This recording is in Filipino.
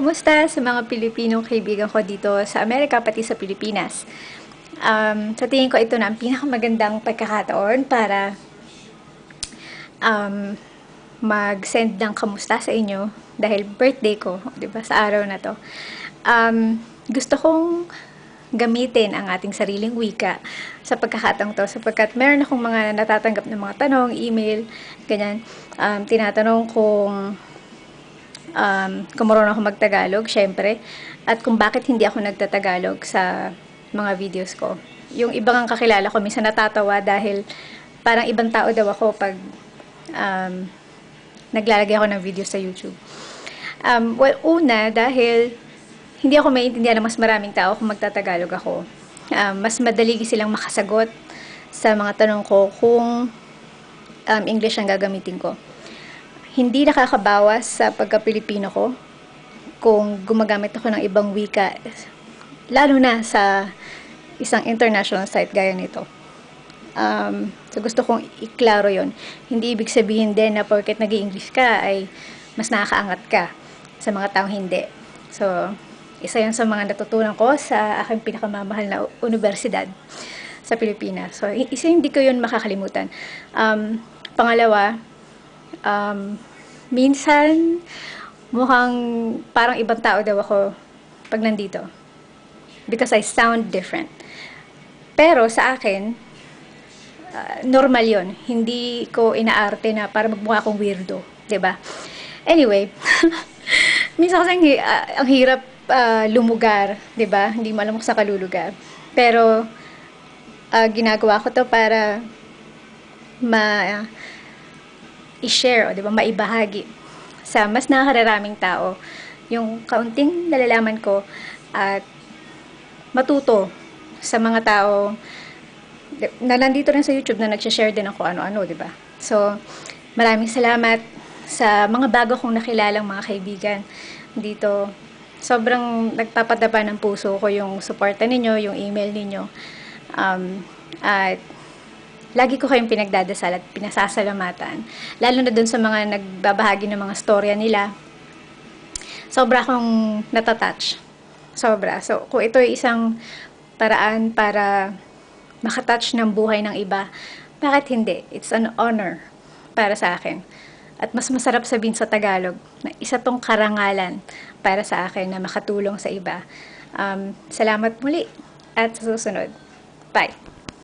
Kamusta sa mga Pilipinong kaibigan ko dito sa Amerika, pati sa Pilipinas? Um, sa tingin ko ito na ang pinakamagandang pagkakataon para um, mag-send ng kamusta sa inyo dahil birthday ko, di ba, sa araw na to. Um, gusto kong gamitin ang ating sariling wika sa pagkakataong to sapagkat meron akong mga natatanggap ng mga tanong, email, ganyan. Um, tinatanong kung um, kung marunong ako magtagalog, syempre, at kung bakit hindi ako nagtatagalog sa mga videos ko. Yung ibang ang kakilala ko, minsan natatawa dahil parang ibang tao daw ako pag um, naglalagay ako ng video sa YouTube. Um, well, una, dahil hindi ako maintindihan ng mas maraming tao kung magtatagalog ako. Um, mas madali silang makasagot sa mga tanong ko kung um, English ang gagamitin ko. Hindi nakakabawas sa pagka-Pilipino ko kung gumagamit ako ng ibang wika, lalo na sa isang international site gaya nito. Um, so gusto kong iklaro yon. Hindi ibig sabihin din na porket nag english ka ay mas nakakaangat ka sa mga taong hindi. So, isa yan sa mga natutunan ko sa aking pinakamamahal na universidad sa Pilipinas. So, isa hindi ko yun makakalimutan. Um, pangalawa, um, minsan, mukhang parang ibang tao daw ako pag nandito. Because I sound different. Pero sa akin, uh, normal yon Hindi ko inaarte na para magmukha akong weirdo. ba diba? Anyway, minsan kasi uh, ang hirap uh, lumugar, ba? Hindi mo alam kung sa kalulugar. Pero uh, ginagawa ko 'to para ma uh, i-share, o 'di ba, maibahagi sa mas nakakararaming tao yung kaunting nalalaman ko at matuto sa mga tao na nandito rin sa YouTube na nagsha-share din ako ano-ano, 'di ba? So, maraming salamat sa mga bago kong nakilalang mga kaibigan dito sobrang nagpapadaba ng puso ko yung suporta ninyo, yung email ninyo. Um, at lagi ko kayong pinagdadasal at pinasasalamatan. Lalo na dun sa mga nagbabahagi ng mga storya nila. Sobra akong natatouch. Sobra. So, kung ito ay isang paraan para makatouch ng buhay ng iba, bakit hindi? It's an honor para sa akin. At mas masarap sabihin sa Tagalog na isa tong karangalan para sa akin na makatulong sa iba. Um, salamat muli at sa susunod. Bye!